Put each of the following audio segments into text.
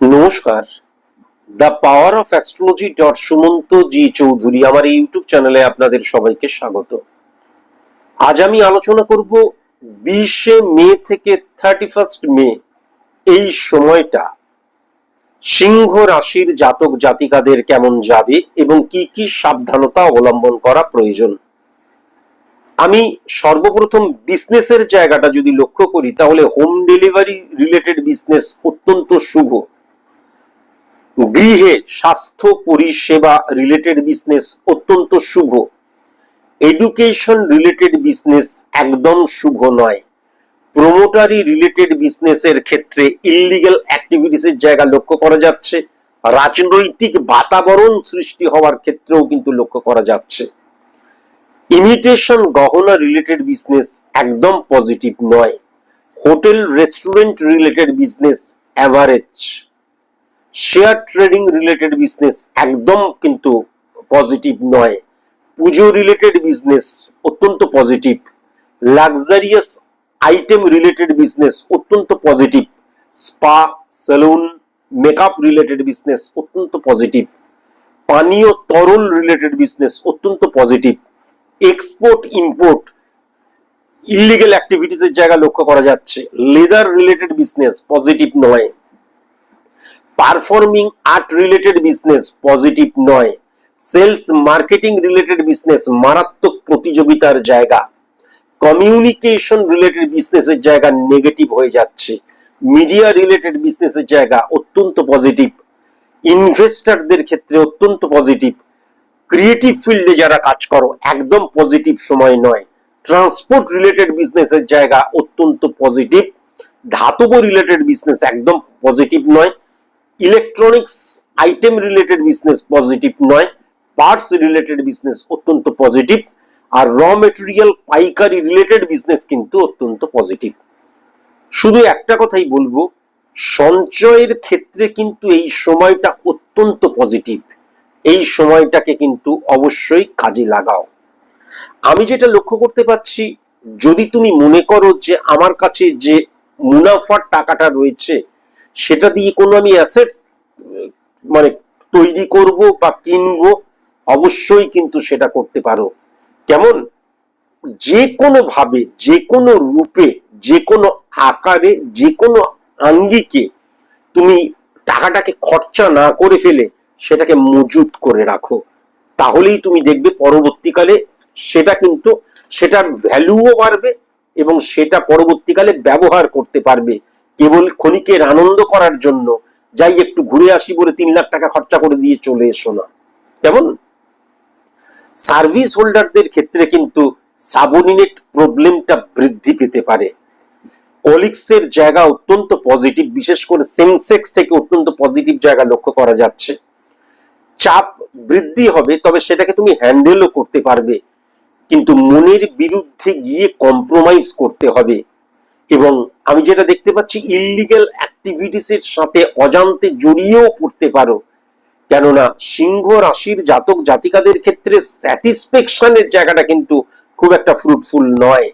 নমস্কার। The power of astrology dot Sumanta ji Chowdhury আমার এই ইউটিউব চ্যানেলে আপনাদের সবাইকে স্বাগত। আজ আমি আলোচনা করব বিশে মে থেকে থার্টি ফার্স্ট মে এই সময়টা। সিংহ রাশির জাতক জাতিকাদের কেমন যাবে এবং কি কি সাবধানতা অবলম্বন করা প্রয়োজন। আমি সর্বপ্রথম বিজনেসের জায়গাটা যদি লক্ষ্য করি, তাহলে হোম ডেলিভারি রিলেটেড বিজনেস অত্যন্ত শুভ। গৃহে স্বাস্থ্য পরিষেবা রিলেটেড বিজনেস অত্যন্ত শুভ। এডুকেশন রিলেটেড বিজনেস একদম শুভ নয়। প্রমোটারি রিলেটেড বিজনেসের ক্ষেত্রে ইলিগাল অ্যাক্টিভিটিসের জায়গা লক্ষ্য করা যাচ্ছে। রাজনৈতিক বাতাবরণ সৃষ্টি হওয়ার ক্ষেত্রেও কিন্তু লক্ষ্য করা যাচ্ছে। ইমিটেশন গহনা রিলেটেড বিজনেস একদম পজিটিভ নয়। Hotel restaurant related business average share trading related business একদম কিন্তু পজিটিভ নয়। পুজো রিলেটেড বিজনেস অত্যন্ত positive luxurious item related business অত্যন্ত positive spa salon makeup related business অত্যন্ত পজিটিভ পানীয় তরল রিলেটেড বিজনেস অত্যন্ত পজিটিভ এক্সপোর্ট ইম্পোর্ট ইলিগেল অ্যাক্টিভিটিসের জায়গা লক্ষ্য করা যাচ্ছে। লেদার রিলেটেড বিজনেস পজিটিভ নয়। Performing art related business positive নয়। সেলস মার্কেটিং রিলেটেড বিজনেস মারাত্মক প্রতিযোগিতার জায়গা। কমিউনিকেশন রিলেটেড বিজনেসের জায়গা নেগেটিভ হয়ে যাচ্ছে। মিডিয়া রিলেটেড বিজনেসের জায়গা অত্যন্ত পজিটিভ ইনভেস্টরদের ক্ষেত্রে অত্যন্ত পজিটিভ ক্রিয়েটিভ ফিল্ডে যারা কাজ করো, একদম পজিটিভ সময় নয়। ট্রান্সপোর্ট রিলেটেড বিজনেসের জায়গা অত্যন্ত পজিটিভ ধাতব রিলেটেড বিজনেস একদম পজিটিভ নয়। Electronics item related business positive নয় পার্টস রিলেটেড বিজনেস অত্যন্ত পজিটিভ আর র মেটেরিয়াল পাইকারি রিলেটেড বিজনেস কিন্তু অত্যন্ত পজিটিভ শুধু একটা কথাই বলব, সঞ্চয়ের ক্ষেত্রে কিন্তু এই সময়টা অত্যন্ত পজিটিভ এই সময়টাকে কিন্তু অবশ্যই কাজে লাগাও। আমি যেটা লক্ষ্য করতে পারছি, যদি তুমি মনে করো যে আমার কাছে যে মুনাফার টাকাটা রয়েছে সেটা দিয়ে কোনো আমি অ্যাসেট মানে তৈরি করব বা কিনবো, অবশ্যই কিন্তু সেটা করতে পারো। কেমন? যে কোনো ভাবে যে কোনো রূপে যে কোনো আকারে যে কোনো আঙ্গিকে তুমি টাকাটাকে খরচা না করে ফেলে সেটাকে মজুত করে রাখো। তাহলেই তুমি দেখবে পরবর্তীকালে সেটা কিন্তু, সেটার ভ্যালুও বাড়বে এবং সেটা পরবর্তীকালে ব্যবহার করতে পারবে। কেবল ক্ষণিকের আনন্দ করার জন্য যাই একটু ঘুরে আসি বলে তিন লাখ টাকা খরচা করে দিয়ে চলে এসো না। কেমন? সার্ভিস হোল্ডারদের ক্ষেত্রে কিন্তু সাবঅর্ডিনেট প্রবলেমটা বৃদ্ধি পেতে পারে। কলিগসের জায়গা অত্যন্ত পজিটিভ, বিশেষ করে সেমসেক্স থেকে অত্যন্ত পজিটিভ জায়গা লক্ষ্য করা যাচ্ছে। চাপ বৃদ্ধি হবে, তবে সেটাকে তুমি হ্যান্ডেলও করতে পারবে। কিন্তু মনের বিরুদ্ধে গিয়ে কম্প্রোমাইজ করতে হবে। এবং আমি যেটা দেখতে পাচ্ছি ইলিগাল অ্যাক্টিভিটিসের সাথে অজান্তে জড়িয়েও পড়তে পারো। কেননা সিংহ রাশির জাতক জাতিকাদের ক্ষেত্রে স্যাটিসফ্যাকশনের জায়গাটা কিন্তু খুব একটা ফ্রুটফুল নয়।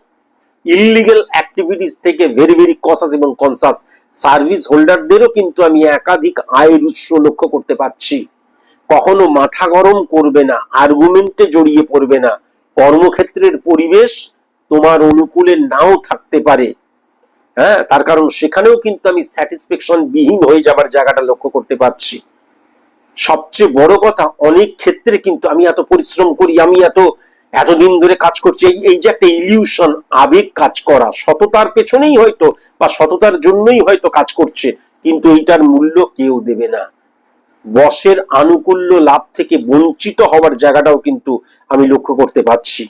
ইলিগাল অ্যাক্টিভিটিস থেকে ভেরি ভেরি কসাস এবং কনসাস সার্ভিস হোল্ডারদেরও কিন্তু আমি একাধিক আয়ের উৎস লক্ষ্য করতে পারছি। কখনো মাথা গরম করবে না আর্গুমেন্টে জড়িয়ে পড়বে না। কর্মক্ষেত্রের পরিবেশ তোমার অনুকূলে নাও থাকতে পারে। হ্যাঁ তার কারণ সেখানেও কিন্তু আমি স্যাটিসফ্যাকশন বিহীন হয়ে যাবার জায়গাটা লক্ষ্য করতে পারছি। সবচেয়ে বড় কথা, অনেক ক্ষেত্রে কিন্তু আমি এত পরিশ্রম করি, আমি এত, এতদিন ধরে কাজ করছি, এই- যে একটা ইলিউশন আবেগ কাজ করা, সততার পেছনেই হয়তো বা সততার জন্যই হয়তো কাজ করছে, কিন্তু এইটার মূল্য কেউ দেবে না। বসের আনুকূল্য লাভ থেকে বঞ্চিত হওয়ার জায়গাটাও কিন্তু আমি লক্ষ্য করতে পারছি।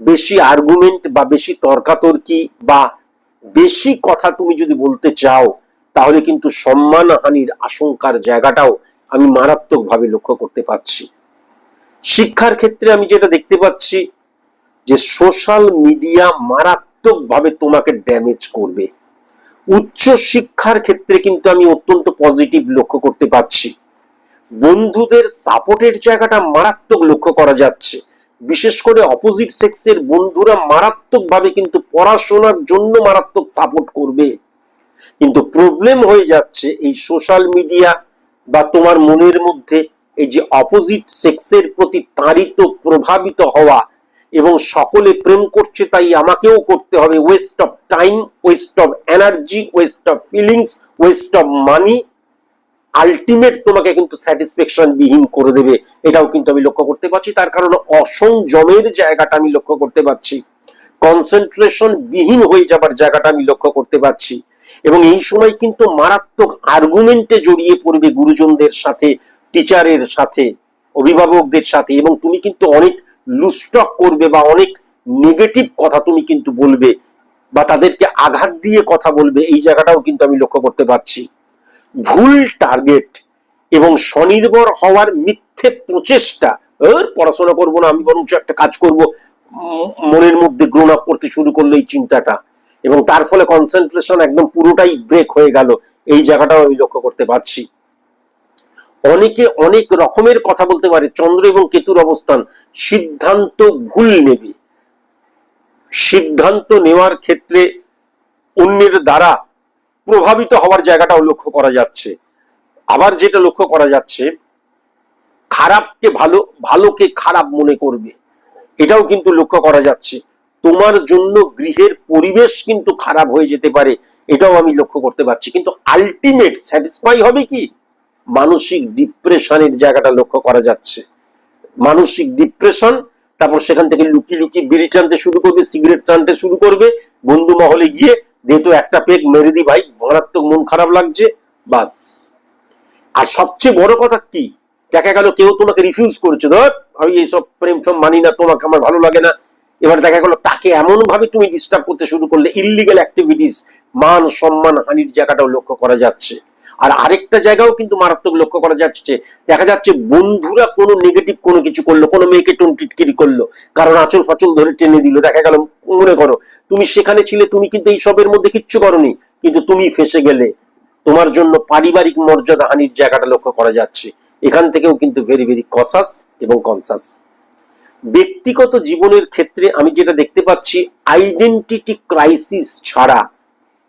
বেশি আর্গুমেন্ট বা বেশি তর্কাতর্কি বা বেশি কথা তুমি যদি বলতে চাও, তাহলে কিন্তু সম্মানহানির আশঙ্কার জায়গাটাও আমি মারাত্মকভাবে লক্ষ্য করতে পারছি। শিক্ষার ক্ষেত্রে আমি যেটা দেখতে পাচ্ছি, যে সোশ্যাল মিডিয়া মারাত্মকভাবে তোমাকে ড্যামেজ করবে। উচ্চ শিক্ষার ক্ষেত্রে কিন্তু আমি অত্যন্ত পজিটিভ লক্ষ্য করতে পারছি। বন্ধুদের সাপোর্টের জায়গাটা মারাত্মক লক্ষ্য করা যাচ্ছে। বিশেষ করে অপোজিট সেক্সের বন্ধুরা মারাত্মকভাবে কিন্তু পড়াশোনার জন্য মারাত্মক সাপোর্ট করবে। কিন্তু প্রবলেম হয়ে যাচ্ছে এই সোশ্যাল মিডিয়া বা তোমার মনের মধ্যে এই যে অপোজিট সেক্সের প্রতি তাড়িত প্রভাবিত হওয়া এবং সকলে প্রেম করছে তাই আমাকেও করতে হবে। Waste of time waste of energy waste of feelings waste of money ultimate তোমাকে কিন্তু স্যাটিসফ্যাকশন বিহীন করে দেবে, এটাও কিন্তু আমি লক্ষ্য করতে পারছি। তার কারণ অসংযমের জায়গাটা আমি লক্ষ্য করতে পারছি। কনসেন্ট্রেশন বিহীন হয়ে যাবার জায়গাটা আমি লক্ষ্য করতে পারছি। এবং এই সময় কিন্তু মারাত্মক আর্গুমেন্টে জড়িয়ে পড়বে গুরুজনদের সাথে টিচারের সাথে, অভিভাবকদের সাথে, এবং তুমি কিন্তু অনেক লুস্টক করবে বা অনেক নেগেটিভ কথা তুমি কিন্তু বলবে, বা তাদেরকে আঘাত দিয়ে কথা বলবে, এই জায়গাটাও কিন্তু আমি লক্ষ্য করতে পারছি। ভুল টার্গেট এবং স্বনির্ভর হওয়ার মিথ্যে প্রচেষ্টা। পড়াশোনা করব না, আমি বরঞ্চ একটা কাজ করব। মনের মধ্যে গ্রোন আপ করতে শুরু করল এই চিন্তাটা। এবং তার ফলে কনসেন্ট্রেশন একদম পুরোটাই ব্রেক হয়ে গেল। এই জায়গাটাও আমি লক্ষ্য করতে পারছি। অনেকে অনেক রকমের কথা বলতে পারে। চন্দ্র এবং কেতুর অবস্থান। সিদ্ধান্ত ভুল নেবে। সিদ্ধান্ত নেওয়ার ক্ষেত্রে অন্যের দ্বারা প্রভাবিত হওয়ার জায়গাটাও লক্ষ্য করা যাচ্ছে। আবার যেটা লক্ষ্য করা যাচ্ছে, খারাপকে ভালো, ভালোকে খারাপ মনে করবে। এটাও কিন্তু লক্ষ্য করা যাচ্ছে। তোমার জন্য গৃহের পরিবেশ কিন্তু খারাপ হয়ে যেতে পারে, এটাও আমি লক্ষ্য করতে পারছি। কিন্তু আলটিমেট স্যাটিসফাই হবে কি? মানসিক ডিপ্রেশনের জায়গাটা লক্ষ্য করা যাচ্ছে। মানসিক ডিপ্রেশন, তারপর সেখান থেকে লুকিয়ে লুকিয়ে বিড়ি টানতে শুরু করবে, সিগারেট টানতে শুরু করবে, বন্ধু মহলে গিয়ে যেহেতু একটা পেক মেরে দি ভাই, মারাত্মক মন খারাপ লাগছে, বাস। আর সবচেয়ে বড় কথা কি? দেখা গেল কেউ তোমাকে রিফিউজ করেছে। ধর, আমি এইসব প্রেম ফেম মানি না, তোমাকে আমার ভালো লাগে না। এবার দেখা গেল তাকে এমন ভাবে তুমি ডিস্টার্ব করতে শুরু করলে ইলিগাল অ্যাক্টিভিটিস মান, সম্মান, হানির জায়গাটাও লক্ষ্য করা যাচ্ছে। আর আরেকটা জায়গাও কিন্তু মারাত্মক লক্ষ্য করা যাচ্ছে। দেখা যাচ্ছে বন্ধুরা কোনো নেগেটিভ কোনো কিছু করল, কোনো মেয়েকে টোন টিটকিরি করল, কারণ আচল ফাচল ধরে টেনে দিল, দেখা গেল, মনে করো, তুমি সেখানে ছিলে, তুমি কিন্তু এই সবের মধ্যে কিচ্ছু করনি, কিন্তু তুমি ফেসে গেলে। তোমার জন্য পারিবারিক মর্যাদা হানির জায়গাটা লক্ষ্য করা যাচ্ছে। এখান থেকেও কিন্তু ভেরি ভেরি কসাস এবং কনসাস ব্যক্তিগত জীবনের ক্ষেত্রে আমি যেটা দেখতে পাচ্ছি আইডেন্টিটি ক্রাইসিস ছাড়া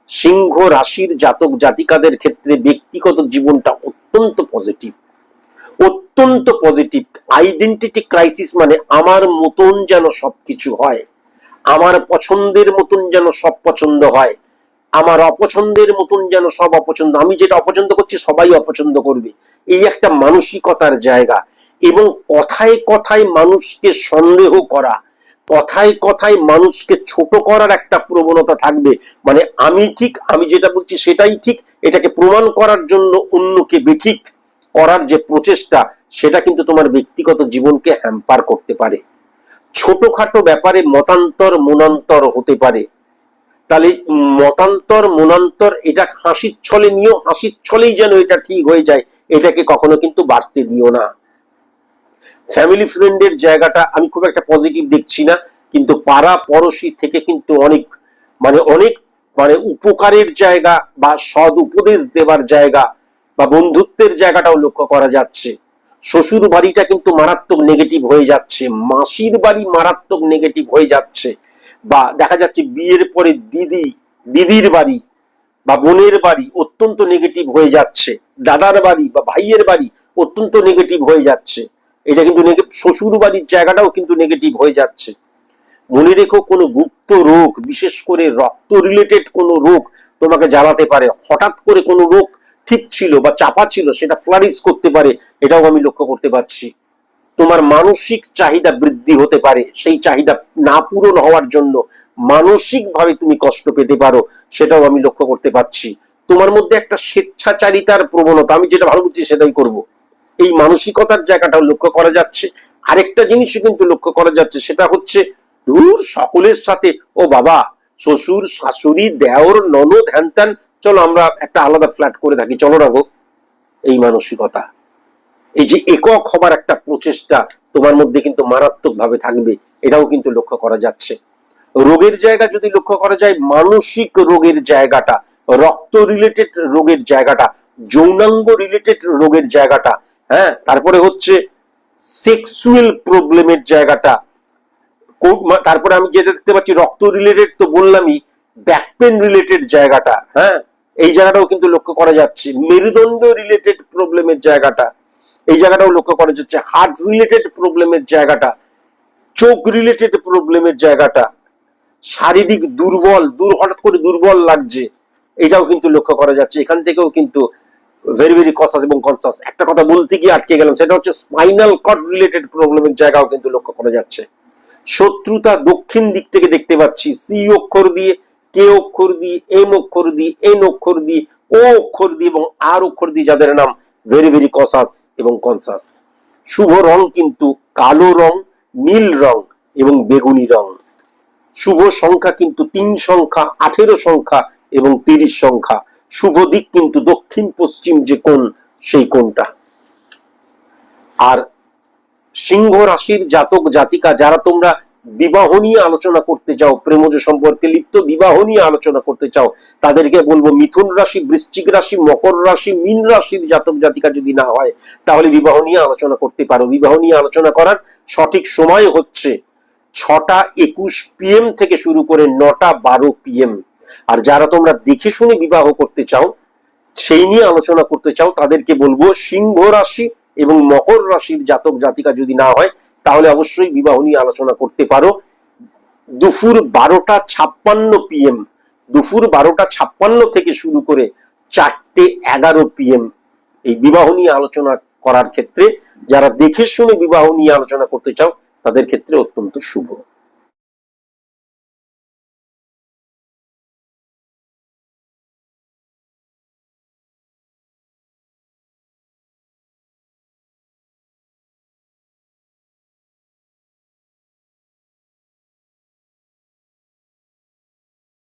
সিংহ রাশির জাতক জাতিকাদের ক্ষেত্রে ব্যক্তিগত জীবনটা অত্যন্ত পজিটিভ অত্যন্ত পজিটিভ আইডেন্টিটি ক্রাইসিস মানে আমার মতন যেন সবকিছু হয়, আমার পছন্দের মতন যেন সব পছন্দ হয়, আমার অপছন্দের মতন যেন সব অপছন্দ, আমি যেটা অপছন্দ করছি সবাই অপছন্দ করবে। এই একটা মানসিকতার জায়গা এবং কথায় কথায় মানুষকে সন্দেহ করা কথায় কথায় মানুষকে ছোট করার একটা প্রবণতা থাকবে। মানে আমি ঠিক, আমি যেটা বলছি সেটাই ঠিক, এটাকে প্রমাণ করার জন্য অন্যকে বেঠিক করার যে প্রচেষ্টা, সেটা কিন্তু তোমার ব্যক্তিগত জীবনকে হ্যাম্পার করতে পারে। ছোটখাটো ব্যাপারে মতান্তর, মনান্তর হতে পারে। তাহলে মতান্তর, মনান্তর, এটা হাসির ছলে নিয়েও হাসির ছলেই যেন এটা ঠিক হয়ে যায়, এটাকে কখনো কিন্তু বাড়তে দিও না। ফ্যামিলি ফ্রেন্ডের জায়গাটা আমি খুব একটা পজিটিভ দেখছি না, কিন্তু পাড়া পড়শি থেকে কিন্তু অনেক মানে অনেক মানে উপকারের জায়গা বা সদ উপদেশ দেবার জায়গা বা বন্ধুত্বের জায়গাটাও লক্ষ্য করা যাচ্ছে। শ্বশুর বাড়িটা কিন্তু মারাত্মক নেগেটিভ হয়ে যাচ্ছে, মাসির বাড়ি মারাত্মক নেগেটিভ হয়ে যাচ্ছে, বা দেখা যাচ্ছে বিয়ের পরে দিদি, দিদির বাড়ি বা বোনের বাড়ি অত্যন্ত নেগেটিভ হয়ে যাচ্ছে, দাদার বাড়ি বা ভাইয়ের বাড়ি অত্যন্ত নেগেটিভ হয়ে যাচ্ছে। এটা কিন্তু শ্বশুর বাড়ির জায়গাটাও কিন্তু নেগেটিভ হয়ে যাচ্ছে। মনে রেখো কোনো গুপ্ত রোগ, বিশেষ করে রক্ত রিলেটেড কোনো রোগ তোমাকে জ্বালাতে পারে। হঠাৎ করে কোনো রোগ ঠিক ছিল বা চাপা ছিল, সেটা ফ্লারিশ করতে পারে, এটাও আমি লক্ষ্য করতে পারছি। তোমার মানসিক চাহিদা বৃদ্ধি হতে পারে, সেই চাহিদা না পূরণ হওয়ার জন্য মানসিকভাবে তুমি কষ্ট পেতে পারো, সেটাও আমি লক্ষ্য করতে পারছি। তোমার মধ্যে একটা স্বেচ্ছাচারিতার প্রবণতা, আমি যেটা ভালো বুঝছি সেটাই করব। এই মানসিকতার জায়গাটাও লক্ষ্য করা যাচ্ছে। আরেকটা জিনিসও কিন্তু লক্ষ্য করা যাচ্ছে, সেটা হচ্ছে দূর সকলের সাথে, ও বাবা, শ্বশুর, শাশুড়ি, দেওর, ননদ হ্যান চলো আমরা একটা আলাদা ফ্ল্যাট করে থাকি, চলো রাখো এই মানসিকতা। এই যে একক হবার একটা প্রচেষ্টা তোমার মধ্যে কিন্তু মারাত্মক ভাবে থাকবে, এটাও কিন্তু লক্ষ্য করা যাচ্ছে। রোগের জায়গা যদি লক্ষ্য করা যায়, মানসিক রোগের জায়গাটা, রক্ত রিলেটেড রোগের জায়গাটা, যৌনাঙ্গ রিলেটেড রোগের জায়গাটা হ্যাঁ তারপরে হচ্ছে সেক্সুয়াল প্রবলেমের জায়গাটা। তারপরে আমি যেটা দেখতে পাচ্ছি, রক্ত রিলেটেড তো বললামই ব্যাক পেন রিলেটেড জায়গাটা হ্যাঁ? এই জায়গাটাও কিন্তু লক্ষ্য করা যাচ্ছে। মেরুদণ্ড রিলেটেড প্রবলেমের জায়গাটা, এই জায়গাটাও লক্ষ্য করা যাচ্ছে। হার্ট রিলেটেড প্রবলেমের জায়গাটা, চোখ রিলেটেড প্রবলেমের জায়গাটা, শারীরিক দুর্বল, দূর হঠাৎ করে দুর্বল লাগছে, এটাও কিন্তু লক্ষ্য করা যাচ্ছে। এখান থেকেও কিন্তু ভেরি ভেরি কসাস এবং কনসাস একটা কথা বলতে গিয়ে আটকে গেলাম, সেটা হচ্ছে স্পাইনাল কর্ড রিলেটেড প্রবলেমের জায়গাও কিন্তু লক্ষ্য করা যাচ্ছে। শত্রুতা দক্ষিণ দিক থেকে দেখতে পাচ্ছি। সি অক্ষর দিয়ে কে অক্ষর দিয়ে এম অক্ষর দিয়ে এন অক্ষর দিয়ে ও অক্ষর দিয়ে এবং আর অক্ষর দিয়ে যাদের নাম ভেরি ভেরি কসাস এবং কনসাস শুভ রং কিন্তু কালো রং, নীল রং এবং বেগুনি রং। শুভ সংখ্যা কিন্তু তিন সংখ্যা, আঠেরো সংখ্যা এবং তিরিশ সংখ্যা। শুভ দিক কিন্তু দক্ষিণ পশ্চিম যে কোণ, সেই কোণটা। আর সিংহ রাশির জাতক, জাতিকা, যারা তোমরা বিবাহ নিয়ে আলোচনা করতে চাও, প্রেমজ সম্পর্কে লিপ্ত বিবাহ নিয়ে আলোচনা করতে চাও, তাদেরকে বলব মিথুন রাশি, বৃশ্চিক রাশি, মকর রাশি, মীন রাশির জাতক, জাতিকা যদি না হয়, তাহলে বিবাহ নিয়ে আলোচনা করতে পারো। বিবাহ নিয়ে আলোচনা করার সঠিক সময় হচ্ছে ছটা একুশ পিএম থেকে শুরু করে নটা বারো পিএম আর যারা তোমরা দেখে শুনে বিবাহ করতে চাও, সেই নিয়ে আলোচনা করতে চাও, তাদেরকে বলব সিংহ রাশি এবং মকর রাশির জাতক জাতিকা যদি না হয়, তাহলে অবশ্যই বিবাহ নিয়ে আলোচনা করতে পারো। দুপুর বারোটা ছাপ্পান্ন পিএম দুপুর বারোটা ছাপ্পান্ন থেকে শুরু করে চারটে এগারো পিএম এই বিবাহ নিয়ে আলোচনা করার ক্ষেত্রে, যারা দেখে শুনে বিবাহ নিয়ে আলোচনা করতে চাও, তাদের ক্ষেত্রে অত্যন্ত শুভ।